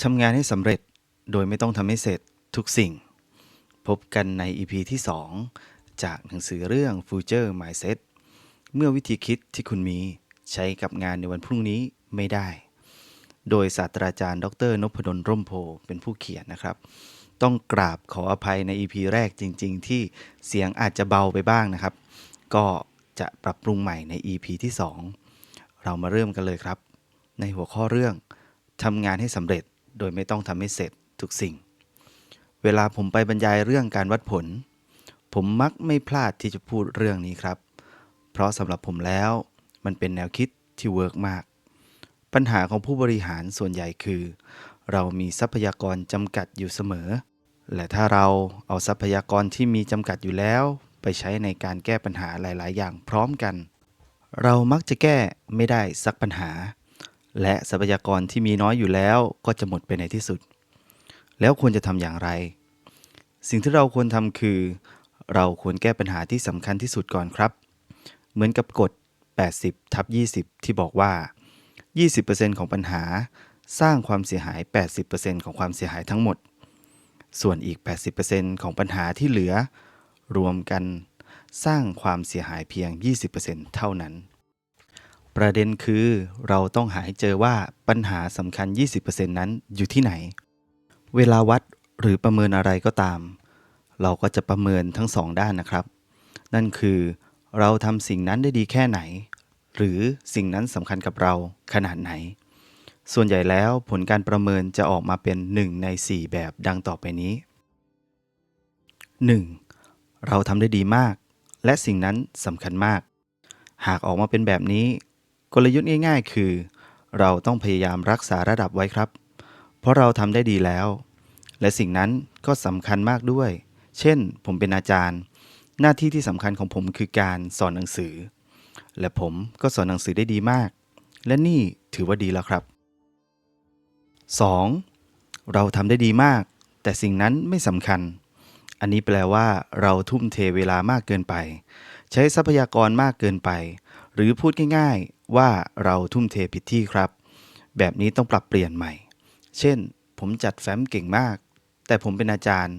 ทำงานให้สำเร็จโดยไม่ต้องทำให้เสร็จทุกสิ่ง พบกันใน EP ที่ 2 จากหนังสือเรื่อง Future Mindset เมื่อวิธีคิดที่คุณมีใช้กับงานในวันพรุ่งนี้ไม่ได้ โดยศาสตราจารย์ ดรนพดลร่มโพเป็นผู้เขียนนะครับ ต้องกราบขออภัยใน EP แรกจริง ๆ ที่เสียงอาจจะเบาไปบ้างนะครับ ก็จะปรับปรุงใหม่ใน EP ที่ 2 เรามาเริ่มกันเลยครับ ในหัวข้อเรื่องทำงานให้สำเร็จ โดยไม่ต้องทำให้เสร็จทุกสิ่ง เวลาผมไปบรรยายเรื่องการวัดผล ผมมักไม่พลาดที่จะพูดเรื่องนี้ครับ เพราะสำหรับผมแล้ว มันเป็นแนวคิดที่เวิร์กมาก ปัญหาของผู้บริหารส่วนใหญ่คือ เรามีทรัพยากรจำกัดอยู่เสมอ และถ้าเราเอาทรัพยากรที่มีจำกัดอยู่แล้ว ไปใช้ในการแก้ปัญหาหลาย ๆ อย่างพร้อมกัน เรามักจะแก้ไม่ได้สักปัญหา และทรัพยากรที่มีน้อยอยู่แล้วก็จะหมดไปในที่สุด แล้วควรจะทำอย่างไร สิ่งที่เราควรทำคือ เราควรแก้ปัญหาที่สำคัญที่สุดก่อนครับ เหมือนกับกฎ 80ทับ20 ที่บอกว่า 20%ของปัญหาสร้างความเสียหาย 80%ของความเสียหายทั้งหมด ส่วนอีก 80%ของปัญหาที่เหลือ รวมกันสร้างความเสียหายเพียง 20%เท่านั้น ประเด็นคือเราต้องหาให้เจอว่าปัญหาสำคัญ 20%นั้นอยู่ที่ไหน เวลาวัดหรือประเมินอะไรก็ตาม เราก็จะประเมินทั้งสองด้านนะครับ นั่นคือเราทำสิ่งนั้นได้ดีแค่ไหน หรือสิ่งนั้นสำคัญกับเราขนาดไหน ส่วนใหญ่แล้วผลการประเมินจะออกมาเป็น 1 ใน 4 แบบดังต่อไปนี้ 1. เราทำได้ดีมาก และสิ่งนั้นสำคัญมาก หากออกมาเป็นแบบนี้ กลยุทธ์ง่าย ๆ คือ เราต้องพยายามรักษาระดับไว้ครับ เพราะเราทำได้ดีแล้ว และสิ่งนั้นก็สำคัญมากด้วย เช่น ผมเป็นอาจารย์ หน้าที่ที่สำคัญของผมคือการสอนหนังสือ และผมก็สอนหนังสือได้ดีมาก และนี่ถือว่าดีแล้วครับ 2. เราทำได้ดีมาก แต่สิ่งนั้นไม่สำคัญ อันนี้แปลว่า เราทุ่มเทเวลามากเกินไป ใช้ทรัพยากรมากเกินไป หรือพูดง่ายๆ ว่าเราทุ่มเทผิดที่ครับ แบบนี้ต้องปรับเปลี่ยนใหม่ เช่น ผมจัดแฟ้มเก่งมาก แต่ผมเป็นอาจารย์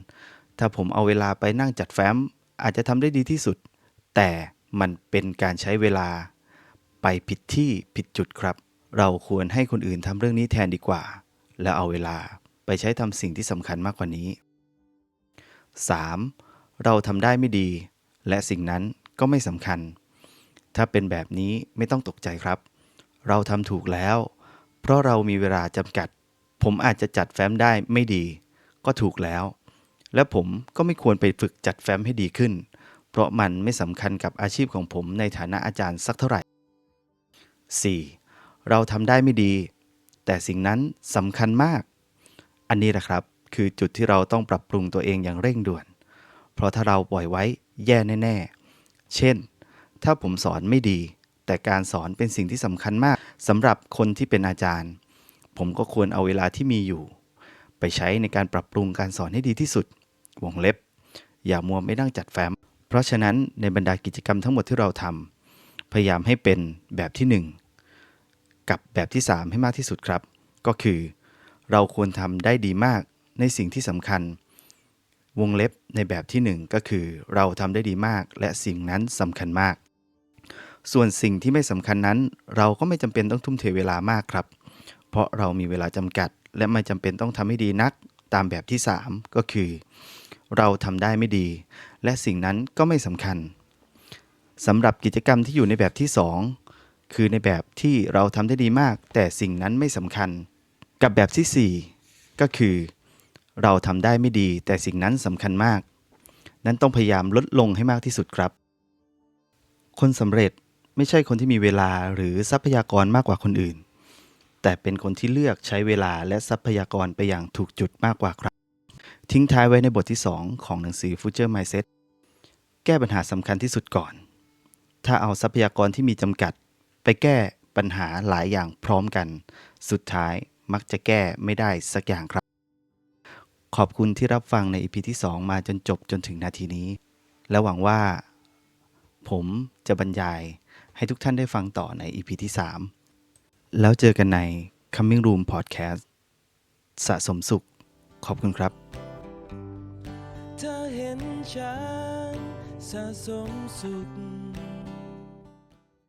ถ้าผมเอาเวลาไปนั่งจัดแฟ้ม อาจจะทำได้ดีที่สุด แต่มันเป็นการใช้เวลา ไปผิดที่ผิดจุดครับ เราควรให้คนอื่นทำเรื่องนี้แทนดีกว่า แล้วเอาเวลาไปใช้ทำสิ่งที่สำคัญมากกว่านี้ 3. เราทำได้ไม่ดี และสิ่งนั้นก็ไม่สำคัญ ถ้าเป็นแบบนี้ไม่ต้องตกใจครับ เราทำถูกแล้ว เพราะเรามีเวลาจำกัด ผมอาจจะจัดแฟ้มได้ไม่ดี ก็ถูกแล้ว และผมก็ไม่ควรไปฝึกจัดแฟ้มให้ดีขึ้น เพราะมันไม่สำคัญกับอาชีพของผมในฐานะอาจารย์สักเท่าไหร่ 4. เราทำได้ไม่ดี แต่สิ่งนั้นสำคัญมาก อันนี้แหละครับ คือจุดที่เราต้องปรับปรุงตัวเองอย่างเร่งด่วน เพราะถ้าเราปล่อยไว้แย่แน่ ๆ เช่น ถ้าผมสอนไม่ดี แต่การสอนเป็นสิ่งที่สำคัญมากสำหรับคนที่เป็นอาจารย์ ผมก็ควรเอาเวลาที่มีอยู่ ไปใช้ในการปรับปรุงการสอนให้ดีที่สุด วงเล็บ อย่ามัวไม่นั่งจัดแฟ้ม เพราะฉะนั้นในบรรดากิจกรรมทั้งหมดที่เราทำพยายามให้เป็นแบบที่หนึ่งกับแบบที่ 3 ให้มากที่สุดครับ ก็คือ เราควรทำได้ดีมากในสิ่งที่สำคัญวงเล็บในแบบที่ 1 ก็คือเราทำได้ดีมาก และสิ่งนั้นสำคัญมาก ส่วนสิ่งที่ไม่สำคัญนั้น เราก็ไม่จำเป็นต้องทุ่มเทเวลามากครับ เพราะเรามีเวลาจำกัด และไม่จำเป็นต้องทำให้ดีนัก ตามแบบที่ 3 ก็คือ เราทำได้ไม่ดี และสิ่งนั้นก็ไม่สำคัญสำหรับกิจกรรมที่อยู่ในแบบที่ 2 คือในแบบที่เราทำได้ดีมาก แต่สิ่งนั้นไม่สำคัญ กับแบบที่ 4 ก็คือ เราทำได้ไม่ดี แต่สิ่งนั้นสำคัญมาก นั้นต้องพยายามลดลงให้มากที่สุดครับ คนสำเร็จ ไม่ใช่คนที่มีเวลาหรือทรัพยากรมากกว่าคนอื่น แต่เป็นคนที่เลือกใช้เวลาและทรัพยากรไปอย่างถูกจุดมากกว่าครับ ทิ้งท้ายไว้ในบทที่ 2 ของหนังสือ Future Mindset แก้ปัญหาสำคัญที่สุดก่อน ถ้าเอาทรัพยากรที่มีจำกัด ไปแก้ปัญหาหลายอย่างพร้อมกัน สุดท้ายมักจะแก้ไม่ได้สักอย่างครับ ขอบคุณที่รับฟังใน EP ที่ 2 มาจนจบจนถึงนาทีนี้ และหวังว่า ผมจะบรรยาย ให้ทุกท่านได้ฟังต่อใน EP ที่ 3 แล้วเจอกันใน Coming Room Podcast สะสมสุข ขอบคุณครับ เธอเห็นฉันสะสมสุข